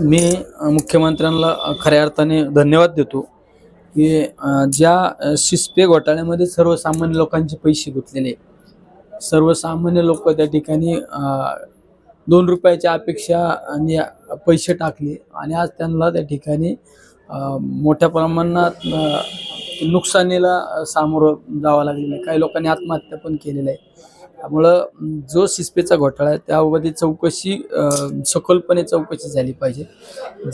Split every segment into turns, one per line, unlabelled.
मी मुख्यमंत्र्यांना खऱ्या अर्थाने धन्यवाद देतो की ज्या शिस्पे घोटाळ्यामध्ये सर्वसामान्य लोकांचे पैसे गुंतलेले सर्वसामान्य लोक त्या ठिकाणी दोन रुपयाच्या अपेक्षा आणि पैसे टाकले आणि आज त्यांना त्या ठिकाणी मोठ्या प्रमाणात नुकसानीला सामोरं जावं लागलेलं आहे. काही लोकांनी आत्महत्या पण केलेल्या आहे त्यामुळं जो सिस्पेचा घोटाळा आहे त्यामध्ये चौकशी सखोलपणे चौकशी झाली पाहिजे.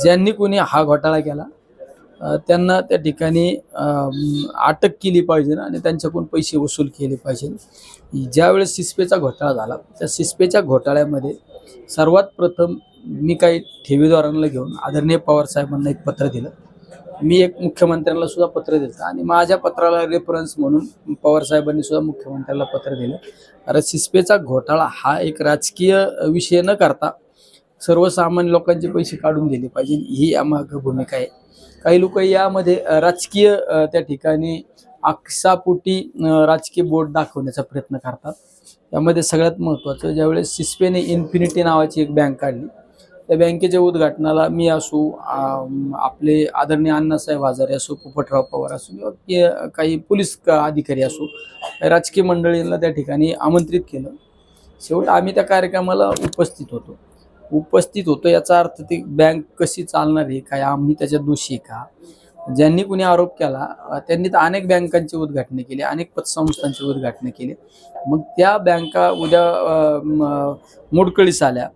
ज्यांनी कोणी हा घोटाळा केला त्यांना त्या ठिकाणी अटक केली पाहिजे आणि त्यांच्याकडून पैसे वसूल केले पाहिजे. ज्यावेळेस सिस्पेचा घोटाळा झाला त्या सिस्पेच्या घोटाळ्यामध्ये सर्वात प्रथम मी काही ठेवीदारांना घेऊन आदरणीय पवार साहेबांना एक पत्र दिलं. मी एक मुख्यमंत्र्यांना सुद्धा पत्र दिलं आणि माझ्या पत्राला रेफरन्स म्हणून पवार साहेबांनी सुद्धा मुख्यमंत्र्याला पत्र दिलं. कारण सिस्पेचा घोटाळा हा एक राजकीय विषय न करता सर्वसामान्य लोकांचे पैसे काढून दिले पाहिजे. ही यामागं भूमिका आहे. काही लोक यामध्ये राजकीय त्या ठिकाणी आक्षापोटी राजकीय बोट दाखवण्याचा प्रयत्न करतात. त्यामध्ये सगळ्यात महत्त्वाचं ज्यावेळेस सिस्पेने इन्फिनिटी नावाची एक बँक काढली त्या बँकेच्या उद्घाटनाला मी असो आपले आदरणीय अण्णासाहेब हजारे असो पोपटराव पवार असो किंवा काही पोलीस अधिकारी असो राजकीय मंडळींना त्या ठिकाणी आमंत्रित केलं. शेवट आम्ही त्या कार्यक्रमाला उपस्थित होतो. उपस्थित होतो याचा अर्थ ती बँक कशी चालणार आहे काय आम्ही त्याच्यात दोषी का? ज्यांनी कुणी आरोप केला त्यांनी तर अनेक बँकांची उद्घाटने केली अनेक पतसंस्थांची उद्घाटने केली. मग त्या बँका उद्या मोडकळीस आल्या.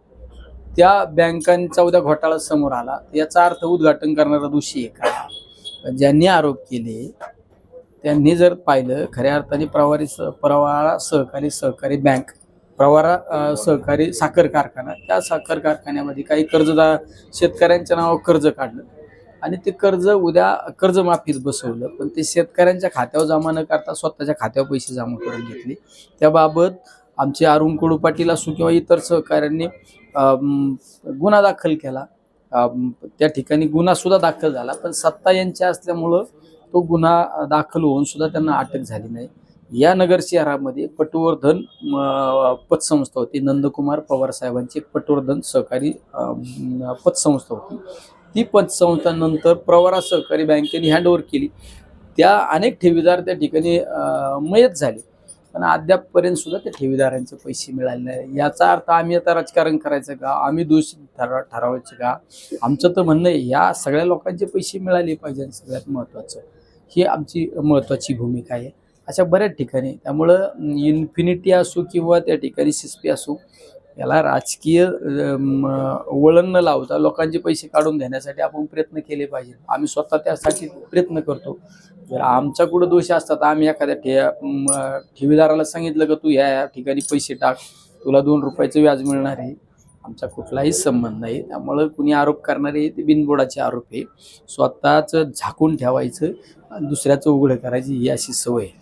त्या बँकांचा उद्या घोटाळा समोर आला. याचा अर्थ उद्घाटन करणारा दोषी आहे. का ज्यांनी आरोप केले त्यांनी जर पाहिलं खऱ्या अर्थाने प्रवारी स प्रवारा सहकारी सहकारी बँक प्रवारा सहकारी साखर कारखाना त्या साखर कारखान्यामध्ये काही कर्जदार शेतकऱ्यांच्या नावावर कर्ज काढलं. आणि ते कर्ज उद्या कर्जमाफीत बसवलं पण ते शेतकऱ्यांच्या खात्यावर जमा न करता स्वतःच्या खात्यावर पैसे जमा करून घेतले. त्याबाबत आमचे अरुण कडू पाटील असो किंवा इतर सहकाऱ्यांनी गुन्हा दाखल केला. त्या ठिकाणी गुन्हा सुद्धा दाखल झाला पण सत्ता यांच्या असल्यामुळं तो गुन्हा दाखल होऊन सुद्धा त्यांना अटक झाली नाही. या नगर शहरामध्ये पटवर्धन पतसंस्था होती. नंदकुमार पवार साहेबांची एक पटवर्धन सहकारी पतसंस्था होती. ती पतसंस्था नंतर प्रवरा सहकारी बँकेने हँडओव्हर केली. त्या अनेक ठेवीदार त्या ठिकाणी मयत झाले. पण अद्यापपर्यंत सुद्धा त्या ठेवीदारांचे पैसे मिळाले नाही. याचा अर्थ आम्ही आता राजकारण करायचं का? आम्ही दोषी ठरवा ठरवायचं का? आमचं तर म्हणणं आहे या सगळ्या लोकांचे पैसे मिळाले पाहिजे सगळ्यात महत्त्वाचं. ही आमची महत्त्वाची भूमिका आहे. अशा बऱ्याच ठिकाणी. त्यामुळं इन्फिनिटी असो किंवा त्या ठिकाणी सिस्पी असो याला राजकीय वळण न लावता लोकांचे पैसे काढून घेण्यासाठी आपण प्रयत्न केले पाहिजे आम्ही स्वतः त्यासाठी प्रयत्न करतो. जर आमचा कुठं दोष असतात आम्ही एखाद्या ठे ठेवीदाराला सांगितलं का तू या या ठिकाणी पैसे टाक तुला दोन रुपयाचं व्याज मिळणार आहे. आमचा कुठलाही संबंध नाही. त्यामुळं कुणी आरोप करणारे ते बिनबोडाचे आरोप आहे. स्वतःच झाकून ठेवायचं दुसऱ्याचं उघडं करायची ही अशी सवय आहे.